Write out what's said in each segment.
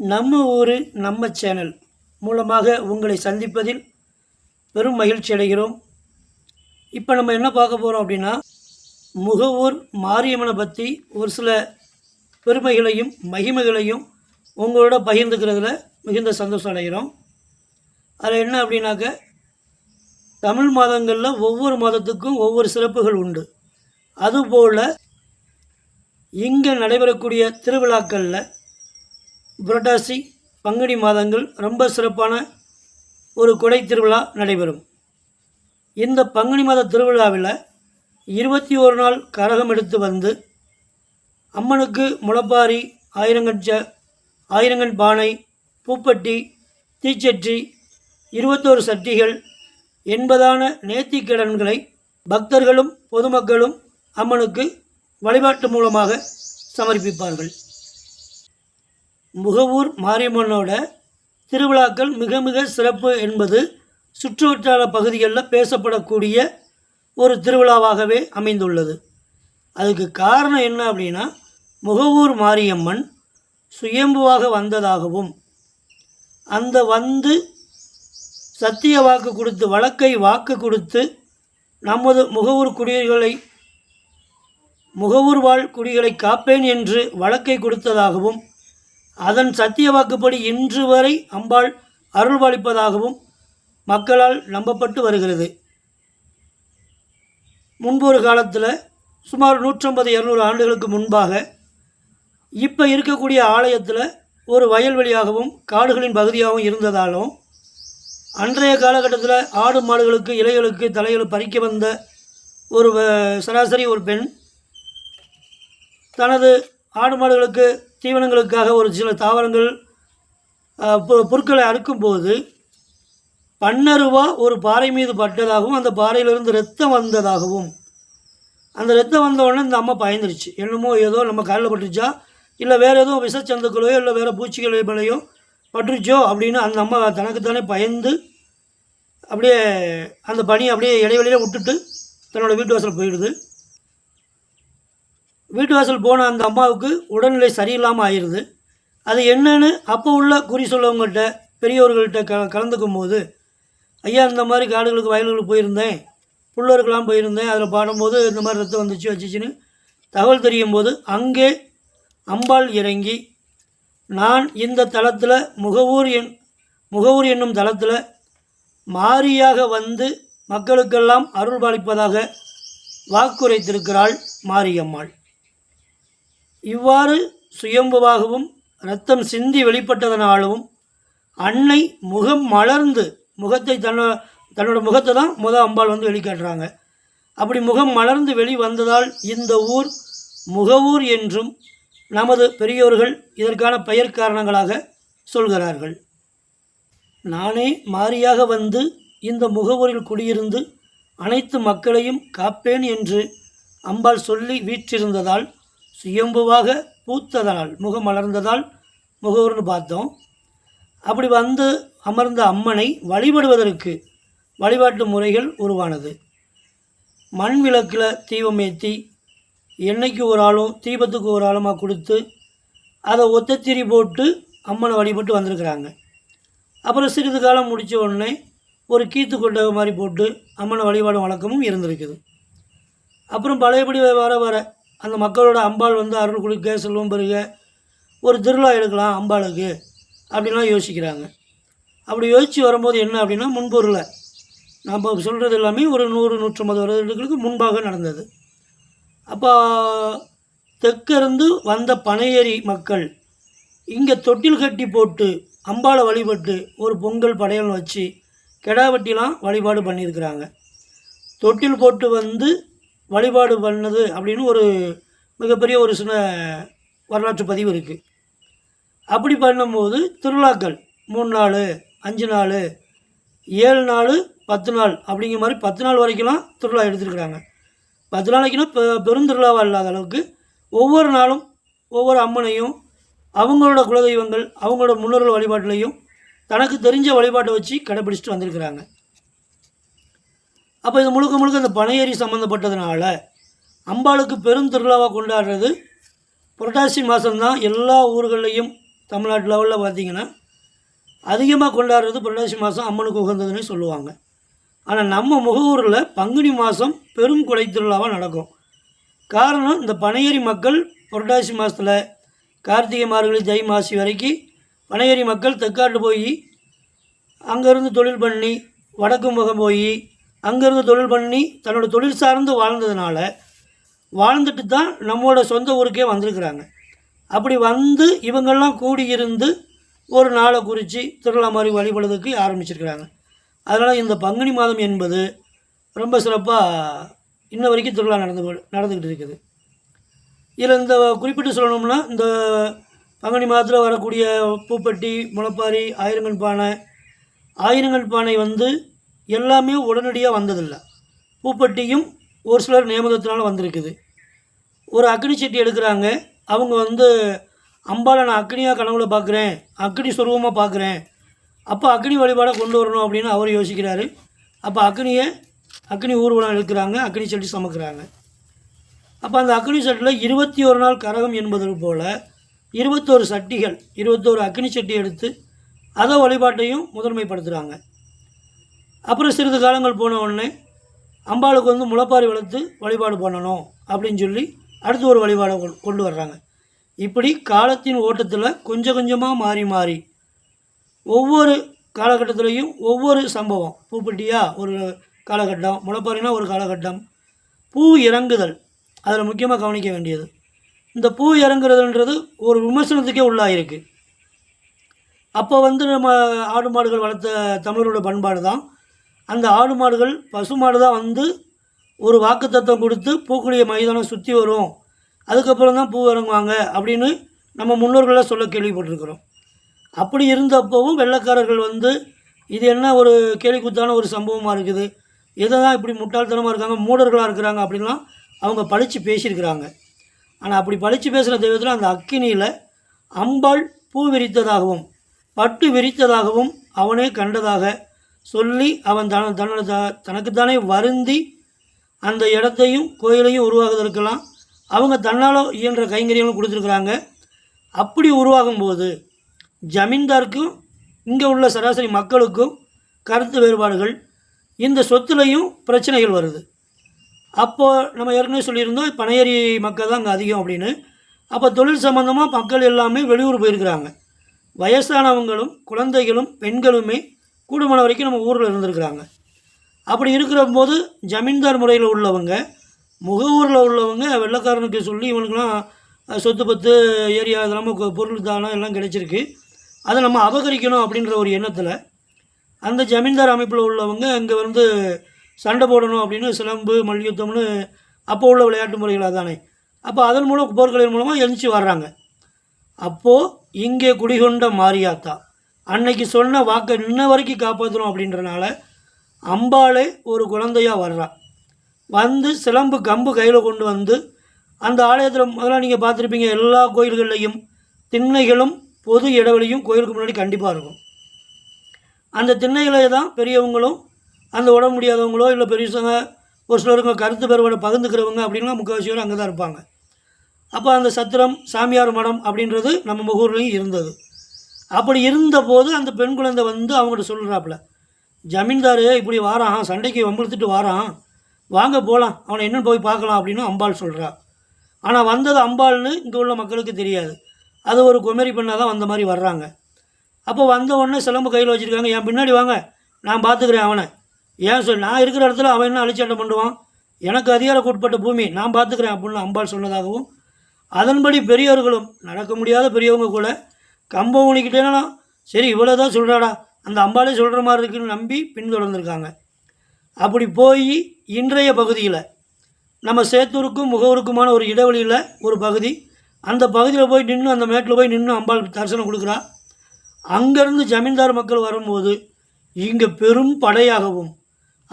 நம்ம ஊர் நம்ம சேனல் மூலமாக உங்களை சந்திப்பதில் பெரும் மகிழ்ச்சி அடைகிறோம். இப்போ நம்ம என்ன பார்க்க போகிறோம் அப்படின்னா முகவூர் மாரியம்மனை பற்றி ஒரு சில பெருமைகளையும் மகிமைகளையும் உங்களோட பகிர்ந்துக்கிறதுல மிகுந்த சந்தோஷம் அடைகிறோம். அதில் என்ன அப்படின்னாக்க தமிழ் மாதங்களில் ஒவ்வொரு மாதத்துக்கும் ஒவ்வொரு சிறப்புகள் உண்டு. அதுபோல் இங்கே நடைபெறக்கூடிய திருவிழாக்களில் புரட்டாசி பங்குனி மாதங்கள் ரொம்ப சிறப்பான ஒரு கொடை திருவிழா நடைபெறும். இந்த பங்குனி மாத திருவிழாவில் இருபத்தி ஒரு நாள் கரகம் எடுத்து வந்து அம்மனுக்கு முளப்பாரி ஆயிரங்கட்ச ஆயிரங்கன் பானை பூப்பட்டி தீச்சட்டி இருபத்தோரு சட்டிகள் என்பதான நேர்த்திக்கடன்களை பக்தர்களும் பொதுமக்களும் அம்மனுக்கு வழிபாட்டு மூலமாக சமர்ப்பிப்பார்கள். முகவூர் மாரியம்மனோட திருவிழாக்கள் மிக மிக சிறப்பு என்பது சுற்றுவட்டார பகுதிகளில் பேசப்படக்கூடிய ஒரு திருவிழாவாகவே அமைந்துள்ளது. அதுக்கு காரணம் என்ன அப்படின்னா முகவூர் மாரியம்மன் சுயம்புவாக வந்ததாகவும் அந்த வந்து சத்திய வாக்கு கொடுத்து வழக்கை வாக்கு கொடுத்து நமது முகவூர் குடிகளை முகவூர் வாழ் குடிகளை காப்பேன் என்று வழக்கை கொடுத்ததாகவும் அதன் சத்திய வாக்குப்படி இன்று வரை அம்பாள் அருள்பாலிப்பதாகவும் மக்களால் நம்பப்பட்டு வருகிறது. முன்பொரு காலத்தில் சுமார் நூற்றம்பது இரநூறு ஆண்டுகளுக்கு முன்பாக இப்போ இருக்கக்கூடிய ஆலயத்தில் ஒரு வயல்வெளியாகவும் காடுகளின் பகுதியாகவும் இருந்ததாலும் அன்றைய காலகட்டத்தில் ஆடு மாடுகளுக்கு இலைகளுக்கு தலைகள் பறிக்க வந்த ஒரு வ- சராசரி ஒரு பெண் தனது ஆடு மாடுகளுக்கு தீவனங்களுக்காக ஒரு சில தாவரங்கள் பொருட்களை அறுக்கும்போது பன்னருவா ஒரு பாறை மீது பட்டதாகவும் அந்த பாறையிலிருந்து ரத்தம் வந்ததாகவும். அந்த ரத்தம் வந்த உடனே இந்த அம்மா பயந்துருச்சு. என்னமோ ஏதோ நம்ம காலில் பட்டுச்சா இல்லை வேறு எதுவும் விஷச்சந்துக்களையோ இல்லை வேறு பூச்சிகள் மேலேயோ பட்டுருச்சோ அப்படின்னு அந்த அம்மா தனக்குத்தானே பயந்து அப்படியே அந்த பனியை அப்படியே இடைவெளியில் விட்டுட்டு தன்னோட வீட்டு வாசல் போயிடுது. வீட்டு வாசல் போன அந்த அம்மாவுக்கு உடல்நிலை சரியில்லாமல் ஆயிடுது அது என்னன்னு அப்போ உள்ள குறி சொல்லவங்கள்ட்ட பெரியவர்கள்ட்ட க கலந்துக்கும் போது ஐயா இந்த மாதிரி காடுகளுக்கு வயல்களுக்கு போயிருந்தேன். புல்லருக்கெல்லாம் போயிருந்தேன். அதில் பாடும்போது இந்த மாதிரி ரத்தம் வந்துச்சு வச்சிச்சின்னு தகவல் தெரியும் போது அங்கே அம்பாள் இறங்கி நான் இந்த தளத்தில் முகவூர் என் முகவூர் என்னும் தளத்தில் மாரியாக வந்து மக்களுக்கெல்லாம் அருள் பாலிப்பதாக வாக்குரைத்திருக்கிறாள் மாரியம்மாள். இவ்வாறு சுயம்புவாகவும் ரத்தம் சிந்தி வெளிப்பட்டதனாலும் அன்னை முகம் மலர்ந்து முகத்தை தன்னோ தன்னோட முகத்தை தான் முத அம்பாள் வந்து வெளிக்காட்டுறாங்க. அப்படி முகம் மலர்ந்து வெளி வந்ததால் இந்த ஊர் முகவூர் என்றும் நமது பெரியோர்கள் இதற்கான பெயர் காரணங்களாக சொல்கிறார்கள். நானே மாறியாக வந்து இந்த முகவூரில் குடியிருந்து அனைத்து மக்களையும் காப்பேன் என்று அம்பாள் சொல்லி வீற்றிருந்ததால் சுயம்புவாக பூத்ததனால் முகம் மலர்ந்ததால் முகவூர்னு பார்த்தோம். அப்படி வந்து அமர்ந்த அம்மனை வழிபடுவதற்கு வழிபாட்டு முறைகள் உருவானது. மண் விளக்கில் தீபம் ஏற்றி எண்ணெய்க்கு ஒரு ஆளும் தீபத்துக்கு ஒரு ஆளுமாக கொடுத்து அதை ஒத்தத்திரி போட்டு அம்மனை வழிபட்டு வந்திருக்கிறாங்க. அப்புறம் சிறிது காலம் முடித்த உடனே ஒரு கீத்து கொண்ட மாதிரி போட்டு அம்மனை வழிபாடும் வழக்கமும் இருந்திருக்குது. அப்புறம் பழையபடி வர வர அந்த மக்களோட அம்பாள் வந்து அருள் கொடுக்க செல்வம் பெருக ஒரு திருவிழா எடுக்கலாம் அம்பாளுக்கு அப்படின்லாம் யோசிக்கிறாங்க. அப்படி யோசித்து வரும்போது என்ன அப்படின்னா முன்பொருளை. நம்ம சொல்கிறது எல்லாமே ஒரு நூறு நூற்றம்பது வருடங்களுக்கு முன்பாக நடந்தது. அப்போ தெற்கிருந்து வந்த பனையேறி மக்கள் இங்கே தொட்டில் கட்டி போட்டு அம்பாளை வழிபட்டு ஒரு பொங்கல் படையல் வச்சு கெடா வெட்டிலாம் வழிபாடு பண்ணியிருக்கிறாங்க. தொட்டில் போட்டு வந்து வழிபாடு பண்ணது அப்படின்னு ஒரு மிகப்பெரிய ஒரு சின்ன வரலாற்று பதிவு இருக்குது அப்படி பண்ணும்போது திருவிழாக்கள் மூணு நாள் அஞ்சு நாள் ஏழு நாள் பத்து நாள் அப்படிங்கிற மாதிரி பத்து நாள் வரைக்கும்லாம் திருவிழா எடுத்துருக்குறாங்க. பத்து நாளைக்குன்னா பெ பெருந்திருவிழாவாக இல்லாத அளவுக்கு ஒவ்வொரு நாளும் ஒவ்வொரு அம்மனையும் அவங்களோட குலதெய்வங்கள் அவங்களோட முன்னோர்கள் வழிபாட்டிலையும் தனக்கு தெரிஞ்ச வழிபாட்டை வச்சு கடைப்பிடிச்சிட்டு வந்திருக்கிறாங்க. அப்போ இது முழுக்க முழுக்க இந்த பனையேறி சம்மந்தப்பட்டதுனால அம்பாளுக்கு பெரும் திருவிழாவாக கொண்டாடுறது புரட்டாசி மாதம்தான் எல்லா ஊர்களையும் தமிழ்நாட்டு லெவலில் பார்த்திங்கன்னா அதிகமாக கொண்டாடுறது புரட்டாசி மாதம் அம்மனுக்கு உகந்ததுன்னு சொல்லுவாங்க. ஆனால் நம்ம முகவூரில் பங்குனி மாதம் பெரும் கொடை திருவிழாவாக நடக்கும். காரணம் இந்த பனையேரி மக்கள் புரட்டாசி மாதத்தில் கார்த்திகை மார்கழி தை மாசி வரைக்கும் பனையேரி மக்கள் தெற்காட்டு போய் அங்கேருந்து தொழில் பண்ணி வடக்கு முகம் போய் அங்கேருந்து தொழில் பண்ணி தன்னோட தொழில் சார்ந்து வாழ்ந்ததுனால வாழ்ந்துட்டு தான் நம்மளோட சொந்த ஊருக்கே வந்திருக்கிறாங்க. அப்படி வந்து இவங்கெல்லாம் கூடியிருந்து ஒரு நாளை குறித்து திருவிழா மாதிரி வழிபடுறதுக்கு ஆரம்பிச்சிருக்கிறாங்க. அதனால் இந்த பங்குனி மாதம் என்பது ரொம்ப சிறப்பாக இன்ன வரைக்கும் திருவிழா நடந்து நடந்துக்கிட்டு இருக்குது. இதில் இந்த குறிப்பிட்டு சொல்லணும்னா இந்த பங்குனி மாதத்தில் வரக்கூடிய பூப்பட்டி முளப்பாரி ஆயிரங்கள் பானை ஆயிரங்கன் பானை வந்து எல்லாமே உடனடியாக வந்ததில்லை. பூப்பட்டியும் ஒரு சிலர் நியமனத்தினால் வந்திருக்குது. ஒரு அக்னி சட்டி எடுக்கிறாங்க. அவங்க வந்து அம்பாளை நான் அக்னியாக கனவுல பார்க்குறேன் அக்னி சுரூபமாக பார்க்குறேன் அப்போ அக்னி வழிபாடை கொண்டு வரணும் அப்படின்னு அவர் யோசிக்கிறாரு. அப்போ அக்னியை அக்னி ஊர்வலம் எடுக்கிறாங்க. அக்னி சட்டி சமைக்கிறாங்க. அப்போ அந்த அக்னி சட்டியில் இருபத்தி ஒரு நாள் கரகம் என்பது போல் இருபத்தோரு சட்டிகள் இருபத்தோரு அக்னி சட்டி எடுத்து அதை வழிபாட்டையும் முதன்மைப்படுத்துகிறாங்க அப்புறம் சிறிது காலங்கள் போன உடனே அம்பாளுக்கு வந்து முளைப்பாரி வளர்த்து வழிபாடு பண்ணணும் அப்படின்னு சொல்லி அடுத்து ஒரு வழிபாடை கொண்டு வர்றாங்க. இப்படி காலத்தின் ஓட்டத்தில் கொஞ்சம் கொஞ்சமாக மாறி மாறி ஒவ்வொரு காலகட்டத்திலையும் ஒவ்வொரு சம்பவம். பூப்பட்டியா ஒரு காலகட்டம் முளைப்பாரினா ஒரு காலகட்டம் பூ இறங்குதல் அதில் முக்கியமாக கவனிக்க வேண்டியது. இந்த பூ இறங்குறதுன்றது ஒரு விமர்சனத்துக்கே உள்ளாயிருக்கு. அப்போ வந்து நம்ம ஆடு மாடுகள் வளர்த்த தமிழரோட பண்பாடு தான் அந்த ஆடு மாடுகள் பசு மாடு தான் வந்து ஒரு வாக்குத்தத்தம் கொடுத்து பூக்குழிய மைதானம் சுற்றி வரும். அதுக்கப்புறம் தான் பூ இறங்குவாங்க அப்படின்னு நம்ம முன்னோர்களாக சொல்ல கேள்விப்பட்டிருக்கிறோம். அப்படி இருந்தப்போவும் வெள்ளக்காரர்கள் வந்து இது என்ன ஒரு கேலிக்குத்தான ஒரு சம்பவமாக இருக்குது? எதை தான் இப்படி முட்டாள்தனமாக இருக்காங்க மூடர்களாக இருக்கிறாங்க அப்படின்லாம் அவங்க பழித்து பேசியிருக்கிறாங்க. ஆனால் அப்படி பழித்து பேசுகிற தெய்வத்தில் அந்த அக்கினியில் அம்பாள் பூ விரித்ததாகவும் பட்டு விரித்ததாகவும் அவனே கண்டதாக சொல்லி அவன் தன தன்னோட த- தனக்குத்தானே வருந்தி அந்த இடத்தையும் கோயிலையும் உருவாகுவதற்கெல்லாம் அவங்க தன்னால் இயன்ற கைங்கரியங்களும் கொடுத்துருக்குறாங்க. அப்படி உருவாகும்போது ஜமீன்தாருக்கும் இங்கே உள்ள சராசரி மக்களுக்கும் கருத்து வேறுபாடுகள் இந்த சொத்துலையும் பிரச்சனைகள் வருது. அப்போது நம்ம ஏற்கனவே சொல்லியிருந்தோம் பனையேரி மக்கள் தான் அங்கே அதிகம் அப்படின்னு. அப்போ தொழில் சம்மந்தமாக மக்கள் எல்லாமே வெளியூர் போயிருக்கிறாங்க. வயசானவங்களும் குழந்தைகளும் பெண்களுமே கூடுமான வரைக்கும் நம்ம ஊரில் இருந்திருக்கிறாங்க. அப்படி இருக்கிற போது ஜமீன்தார் முறையில் உள்ளவங்க முகவூரில் உள்ளவங்க வெள்ளைக்காரனுக்கு சொல்லி இவனுக்கெலாம் சொத்து பத்து ஏரியா இதெல்லாம கொ- பொருள் தானம் எல்லாம் கிடைச்சிருக்கு. அதை நம்ம அபகரிக்கணும் அப்படின்ற ஒரு எண்ணத்தில் அந்த ஜமீன்தார் அமைப்பில் உள்ளவங்க இங்கே வந்து சண்டை போடணும் அப்படின்னு சிலம்பு மல்யுத்தம்னு அப்போ உள்ள விளையாட்டு முறைகளாக தானே அப்போ அதன் மூலம் போர்க்கலையின் மூலமாக எழுந்துச்சி வர்றாங்க. அப்போது இங்கே குடிகொண்ட மாரியாத்தா அன்னைக்கு சொன்ன வாக்கை இன்ன வரைக்கும் காப்பாற்றணும் அப்படின்றனால அம்பாளே ஒரு குழந்தையாக வர்றா. வந்து சிலம்பு கம்பு கையில் கொண்டு வந்து அந்த ஆலயத்தில் முதல்ல நீங்கள் பார்த்துருப்பீங்க எல்லா கோயில்கள்லையும் திண்ணைகளும் பொது இடைவெளியும் கோயிலுக்கு முன்னாடி கண்டிப்பாக இருக்கும். அந்த திண்ணைகளை தான் பெரியவங்களும் அந்த உடம்பு முடியாதவங்களோ இல்லை பெரியவங்க ஒரு சிலருங்க கருத்து பெறுவனை பகிர்ந்துக்கிறவங்க அப்படின்னா முக்கால்வாசி பேர் அங்கே தான் இருப்பாங்க. அப்போ அந்த சத்திரம் சாமியார் மடம் அப்படின்றது நம்ம முகூர்லேயும் இருந்தது. அப்படி இருந்தபோது அந்த பெண் குழந்தை வந்து அவங்கள்ட்ட சொல்கிறாப்புல ஜமீன்தார் இப்படி வாரான் சண்டைக்கு வம்பிழுத்துட்டு வாரான். வாங்க போகலாம் அவனை என்னென்னு போய் பார்க்கலாம் அப்படின்னு அம்பாள் சொல்கிறா ஆனால் வந்தது அம்பாள்னு இங்கே உள்ள மக்களுக்கு தெரியாது. அது ஒரு குமரி பெண்ணாக தான் வந்த மாதிரி வர்றாங்க. அப்போ வந்த உடனே சிலம்பு கையில் வச்சுருக்காங்க என் பின்னாடி வாங்க நான் பார்த்துக்கிறேன் அவனை. ஏன் சொல் நான் இருக்கிற இடத்துல அவன் என்ன அழிச்சாட்டம் பண்ணுவான்? எனக்கு அதிகாரக்கு உட்பட்ட பூமி நான் பார்த்துக்கிறேன் அப்படின்னு அம்பாள் சொன்னதாகவும் அதன்படி பெரியவர்களும் நடக்க முடியாத பெரியவங்க கூட கம்பம் ஊனிக்கிட்டேனா சரி இவ்வளோ தான் சொல்கிறாடா அந்த அம்பாளே சொல்கிற மாதிரி இருக்குன்னு நம்பி பின்தொடர்ந்துருக்காங்க. அப்படி போய் இன்றைய பகுதியில் நம்ம சேத்தூருக்கும் முகவருக்குமான ஒரு இடைவெளியில் ஒரு பகுதி அந்த பகுதியில் போய் நின்று அந்த மேட்டில் போய் நின்று அம்பாள் தரிசனம் கொடுக்குறா. அங்கேருந்து ஜமீன்தார் மக்கள் வரும்போது இங்கே பெரும் படையாகவும்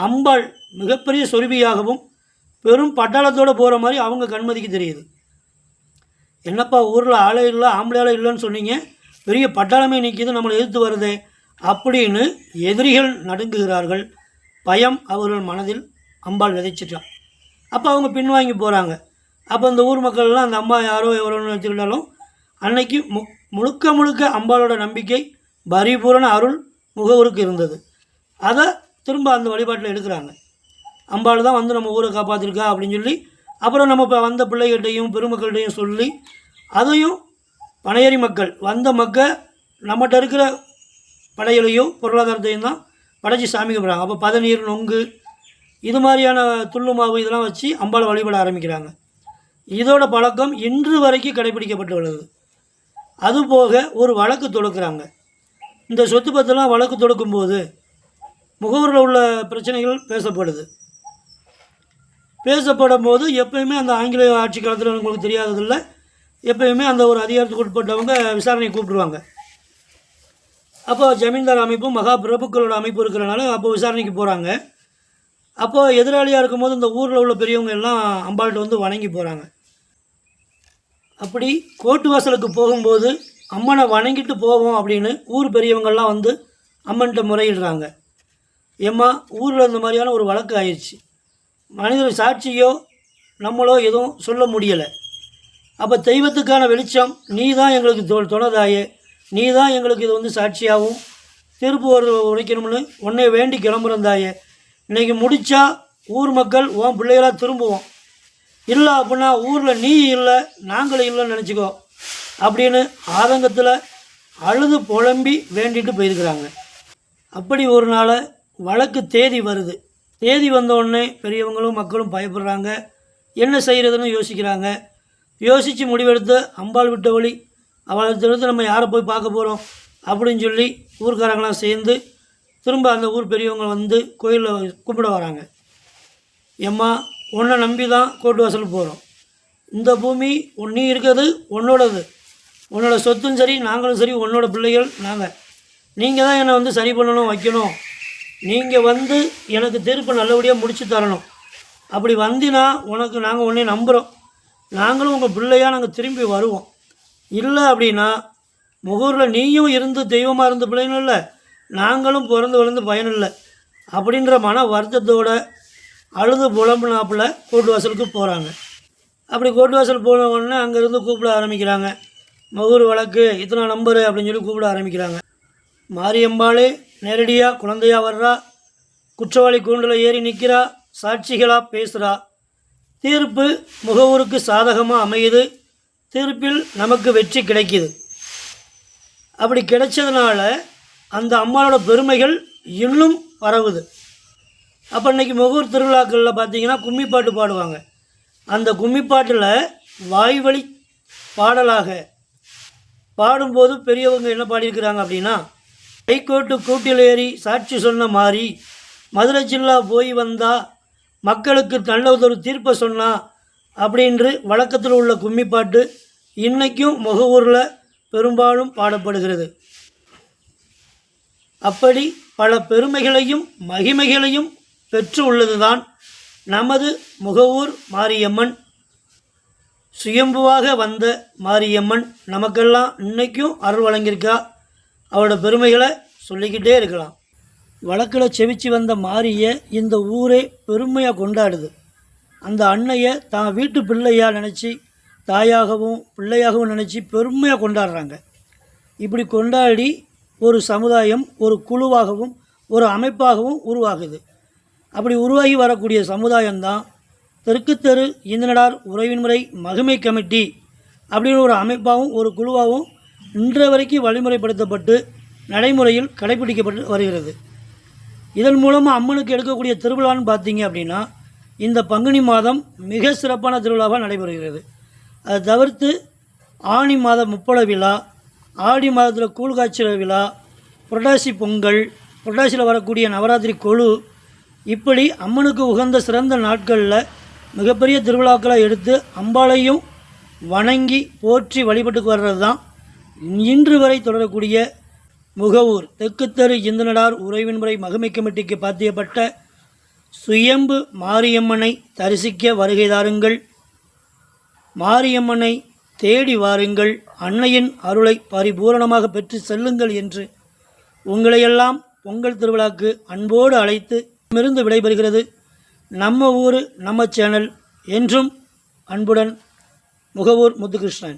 அம்பாள் மிகப்பெரிய சொருபியாகவும் பெரும் பட்டாளத்தோடு போகிற மாதிரி அவங்க கண்மதிக்கு தெரியுது. என்னப்பா ஊரில் ஆளே இல்லை ஆம்பளை இல்லைன்னு சொன்னீங்க. பெரிய பட்டாளமே நிற்கிது நம்மளை எதிர்த்து வருதே அப்படின்னு எதிரிகள் நடுங்குகிறார்கள். பயம் அவர்கள் மனதில் அம்பாள் விதைச்சிட்டான் அப்போ அவங்க பின்வாங்கி போகிறாங்க அப்போ அந்த ஊர் மக்கள்லாம் அந்த அம்மா யாரோ எவரோன்னு வச்சுக்கிட்டாலும் அன்னைக்கு முக் முழுக்க முழுக்க அம்பாளோட நம்பிக்கை பரிபூரண அருள் முகவருக்கு இருந்தது. அதை திரும்ப அந்த வழிபாட்டில் எடுக்கிறாங்க. அம்பாள் தான் வந்து நம்ம ஊரை காப்பாற்றிருக்கா அப்படின்னு சொல்லி அப்புறம் நம்ம இப்போ வந்த பிள்ளைகள்கிட்டையும் பெருமக்கள்கிட்டையும் சொல்லி அதையும் பனையேறி மக்கள் வந்த மக்கள் நம்மகிட்ட இருக்கிற படைகளையும் பொருளாதாரத்தையும் தான் படைச்சி சாமி கும்பிட்றாங்க. அப்போ பதநீர் நொங்கு இது மாதிரியான துள்ளு மாவு இதெல்லாம் வச்சு அம்பாளை வழிபட ஆரம்பிக்கிறாங்க. இதோட பழக்கம் இன்று வரைக்கும் கடைபிடிக்கப்பட்டு வருது. அதுபோக ஒரு வழக்கு தொடுக்கிறாங்க. இந்த சொத்து பத்தெல்லாம் வழக்கு தொடுக்கும்போது முகவரில் உள்ள பிரச்சனைகள் பேசப்படுது. பேசப்படும் போது எப்பயுமே அந்த ஆங்கிலேய ஆட்சி காலத்தில் உங்களுக்கு தெரியாததில்ல. எப்பயுமே அந்த ஒரு அதிகாரத்துக்கு உட்பட்டவங்க விசாரணையை கூப்பிடுவாங்க. அப்போ ஜமீன்தார் அமைப்பும் மகா பிரபுக்களோட அமைப்பு இருக்கிறனால அப்போ விசாரணைக்கு போகிறாங்க அப்போது எதிராளியாக இருக்கும்போது இந்த ஊரில் உள்ள பெரியவங்க எல்லாம் அம்பாள்கிட்ட வந்து வணங்கி போகிறாங்க அப்படி கோட்டு வாசலுக்கு போகும்போது அம்மனை வணங்கிட்டு போவோம் அப்படின்னு ஊர் பெரியவங்கள்லாம் வந்து அம்மன்கிட்ட முறையிடுறாங்க. ஏம்மா ஊரில் இந்த மாதிரியான ஒரு வழக்கு ஆயிடுச்சு மனிதர் சாட்சியோ நம்மளோ எதுவும் சொல்ல முடியலை. அப்போ தெய்வத்துக்கான வெளிச்சம் நீ தான் எங்களுக்கு தொ தொணதாயே நீ தான் எங்களுக்கு இது வந்து சாட்சியாகவும் தீர்ப்பு ஒரு உரைக்கணும்னு உன்னை வேண்டி கிளம்புறந்தாயே. இன்னைக்கு முடித்தா ஊர் மக்கள் உன் பிள்ளைகளாக திரும்புவோம். இல்லை அப்படின்னா ஊரில் நீ இல்லை நாங்களும் இல்லைன்னு நினச்சிக்கோ. அப்படின்னு ஆதங்கத்தில் அழுது புலம்பி வேண்டிட்டு போயிருக்கிறாங்க. அப்படி ஒரு நாள் வழக்கு தேதி வருது. தேதி வந்த உடனே பெரியவங்களும் மக்களும் பயப்படுறாங்க. என்ன செய்கிறதுன்னு யோசிக்கிறாங்க. யோசித்து முடிவெடுத்து அம்பாள் விட்ட வழி அவளை தவிர்த்து நம்ம யாரை போய் பார்க்க போகிறோம் அப்படின்னு சொல்லி ஊர்க்காரங்களாம் சேர்ந்து திரும்ப அந்த ஊர் பெரியவங்க வந்து கோயிலில் கும்பிட வராங்க. எம்மா உன்னை நம்பி தான் கோட்டு வாசல் போகிறோம் இந்த பூமி உன் நீ இருக்கிறது உன்னோடது. உன்னோட சொத்தும் சரி நாங்களும் சரி உன்னோட பிள்ளைகள் நாங்கள் நீங்கள் தான் என்னை வந்து சரி பண்ணணும் வைக்கணும். நீங்கள் வந்து எனக்கு தீர்ப்பு நல்லபடியாக முடிச்சு தரணும். அப்படி வந்தினா உனக்கு நாங்கள் உன்னை நம்புகிறோம் நாங்களும் உங்கள் பிள்ளையாக நாங்கள் திரும்பி வருவோம். இல்லை அப்படின்னா முகூரில் நீயும் இருந்து தெய்வமாக இருந்த பிள்ளைங்களும் இல்லை நாங்களும் பிறந்து வளர்ந்து பயனில்லை அப்படின்ற மன வருத்தத்தோட அழுது புலம்புனாப்புல கோட்டு வாசலுக்கு போகிறாங்க அப்படி கோட்டு வாசல் போன உடனே அங்கேருந்து கூப்பிட ஆரம்பிக்கிறாங்க. மகூர் வழக்கு இத்தனை நம்பரு அப்படின்னு சொல்லி கூப்பிட ஆரம்பிக்கிறாங்க. மாரியம்பாளே நேரடியாக குழந்தையா வர்றா குற்றவாளி கூண்டில் ஏறி நிற்கிறா சாட்சிகளாக பேசுகிறா தீர்ப்பு முகவூருக்கு சாதகமாக அமையுது. தீர்ப்பில் நமக்கு வெற்றி கிடைக்கிது. அப்படி கிடைச்சதுனால அந்த அம்மாவோட பெருமைகள் இன்னும் பரவுது. அப்போ இன்னைக்கு முகூர் திருவிழாக்களில் பார்த்தீங்கன்னா கும்மிப்பாட்டு பாடுவாங்க. அந்த கும்மிப்பாட்டில் வாய்வழி பாடலாக பாடும்போது பெரியவங்க என்ன பாடியிருக்கிறாங்க அப்படின்னா ஹைகோர்ட்டு கூட்டில் ஏறி சாட்சி சொன்ன மாதிரி மதுரை ஜில்லா போய் வந்தால் மக்களுக்கு நல்லதொரு தீர்ப்பை சொன்னா அப்படின்று வழக்கத்தில் உள்ள கும்மிப்பாட்டு இன்றைக்கும் முகவூரில் பெரும்பாலும் பாடப்படுகிறது. அப்படி பல பெருமைகளையும் மகிமைகளையும் பெற்று உள்ளதுதான் நமது முகவூர் மாரியம்மன். சுயம்புவாக வந்த மாரியம்மன் நமக்கெல்லாம் இன்றைக்கும் அருள் வழங்கியிருக்கா. அவளோட பெருமைகளை சொல்லிக்கிட்டே இருக்கலாம். வழக்கில் செவிச்சு வந்த மாரியை இந்த ஊரே பெருமையாக கொண்டாடுது. அந்த அன்னையை தான் வீட்டு பிள்ளையாக நினச்சி தாயாகவும் பிள்ளையாகவும் நினச்சி பெருமையாக கொண்டாடுறாங்க. இப்படி கொண்டாடி ஒரு சமுதாயம் ஒரு குழுவாகவும் ஒரு அமைப்பாகவும் உருவாகுது. அப்படி உருவாகி வரக்கூடிய சமுதாயம்தான் தெற்கு தெரு இந்தனடார் உறவின் முறை மகிமை கமிட்டி அப்படின்னு ஒரு அமைப்பாகவும் ஒரு குழுவாகவும் இன்றைய வரைக்கும் வழிமுறைப்படுத்தப்பட்டு நடைமுறையில் கடைபிடிக்கப்பட்டு வருகிறது. இதன் மூலமாக அம்மனுக்கு எடுக்கக்கூடிய திருவிழான்னு பார்த்தீங்க அப்படின்னா இந்த பங்குனி மாதம் மிக சிறப்பான திருவிழாவாக நடைபெறுகிறது. அதை தவிர்த்து ஆனி மாத முப்பட விழா ஆடி மாதத்தில் கூழ் காய்ச்சல் விழா புரட்டாசி பொங்கல் புரட்டாசியில் வரக்கூடிய நவராத்திரி கொழு இப்படி அம்மனுக்கு உகந்த சிறந்த நாட்களில் மிகப்பெரிய திருவிழாக்களை எடுத்து அம்பாளையும் வணங்கி போற்றி வழிபட்டுக்கு வர்றது தான் இன்று வரை தொடரக்கூடிய முகவூர் தெக்குத்தெரு இந்தனடார் உறைவின் முறை மகிமை கமிட்டிக்கு பாத்தியப்பட்ட சுயம்பு மாரியம்மனை தரிசிக்க வருகை தாருங்கள். மாரியம்மனை தேடி வாருங்கள். அன்னையின் அருளை பரிபூரணமாக பெற்று செல்லுங்கள் என்று உங்களையெல்லாம் பொங்கல் திருவிழாக்கு அன்போடு அழைத்து இருந்து விடைபெறுகிறது நம்ம ஊர் நம்ம சேனல் என்றும் அன்புடன் முகவூர் முத்துகிருஷ்ணன்.